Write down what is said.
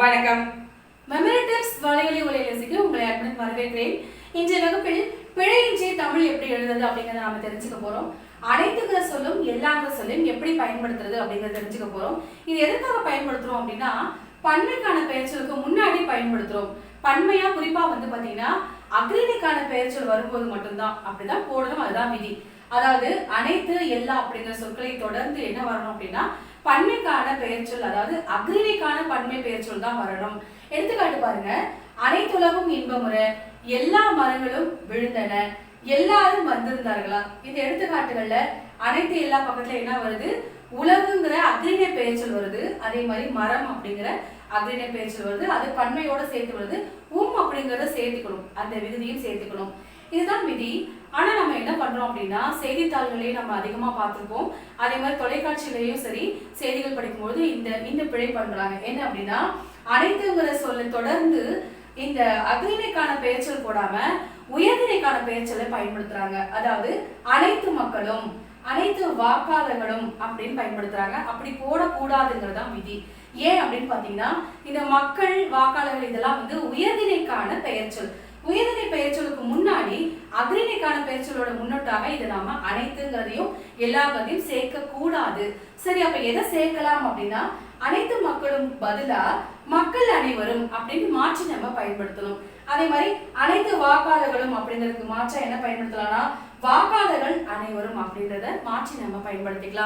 வணக்கம். Memory tips வலையொலி ஒலையரசிக்கு உங்களை அன்புடன் வரவேற்கிறேன். இன்றைய வகுப்பில் பிழையின்றி தமிழ் எப்படி எழுதுறது அப்படிங்கறத நாம தெரிஞ்சுக்க போறோம். அனைத்துங்கிற சொல்லும் எல்லாங்கிற சொல்லும் எப்படி பயன்படுத்துறது அப்படிங்கறத தெரிஞ்சுக்க போறோம். இது எதுக்காக பயன்படுத்துறோம் அப்படின்னா பன்மைக்கான பெயர்ச்சொலுக்கு முன்னாடி பயன்படுத்துறோம். பன்மையா குறிப்பா வந்து பாத்தீங்கன்னா அக்ரிணிக்கான பெயர்ச்சொல் வரும்போது மட்டும்தான். அப்படிதான் போடணும் அதுதான் விதி. அதாவது அனைத்து எல்லா அப்படிங்கிற சொற்களை தொடர்ந்து என்ன வரணும் அப்படின்னா பன்மைக்கான பெயர்ச்சொல் அதாவது அக்ரிணிக்கான பன்மை பெயர்ச்சொல் தான் வரணும். எடுத்துக்காட்டு பாருங்க. அனைத்துலகும் இன்பமுறை எல்லா மரங்களும் விழுந்தன எல்லாரும் வந்திருந்தார்களா? இந்த எடுத்துக்காட்டுகள்ல அனைத்து எல்லா பக்கத்துல என்ன வருது? உலகுங்கிற அக்ரிணை பெயர்ச்சொல் வருது. அதே மாதிரி மரம் அப்படிங்கிற அக்ரிணை பெயர்ச்சொல் வருது. அது பன்மையோட சேர்த்து வருது. உம் அப்படிங்கறத சேர்த்துக்கணும். அந்த விகுதியும் சேர்த்துக்கணும். இதுதான் விதி. ஆனா நம்ம என்ன பண்றோம் அப்படின்னா செய்தித்தாள்களே நம்ம அதிகமா பார்த்திருப்போம். அதே மாதிரி தொலைக்காட்சியிலையும் சரி செய்திகள் படிக்கும்போது இந்த இந்த பிழை பண்றாங்க. என்ன அப்படின்னா அனைத்துங்கிற சொல்ல தொடர்ந்து இந்த அக்ரிணைக்கான பெயர்ச்சல் போடாம உயர்நிலைக்கான பெயர்ச்சலை பயன்படுத்துறாங்க. அதாவது அனைத்து மக்களும் அனைத்து வாக்காளர்களும் அப்படின்னு பயன்படுத்துறாங்க. அப்படி போடக்கூடாதுங்கிறது தான் விதி. ஏன் அப்படின்னு பாத்தீங்கன்னா இந்த மக்கள் வாக்காளர்கள் இதெல்லாம் வந்து உயர்நிலைக்கான பெயர்ச்சல். முன்னாடி அக்ரிணைக்கான பெயர்ச்சொலோட முன்னோட்டாக இதை நாம அனைத்துங்கிறதையும் எல்லாத்தையும் சேர்க்க கூடாது சரி அப்ப எதை சேர்க்கலாம் அப்படின்னா அனைத்து மக்களும் பதிலா மக்கள் அனைவரும் அப்படின்னு மாற்றி நம்ம பயன்படுத்தணும். அதே மாதிரி அனைத்து வாக்காளர்களும் அப்படிங்கிறதுக்கு மாற்றா என்ன பயன்படுத்தலாம்னா வாக்காளர்கள் அனைவரும் அப்படின்றத மாற்றி நம்ம பயன்படுத்திக்கலாம்.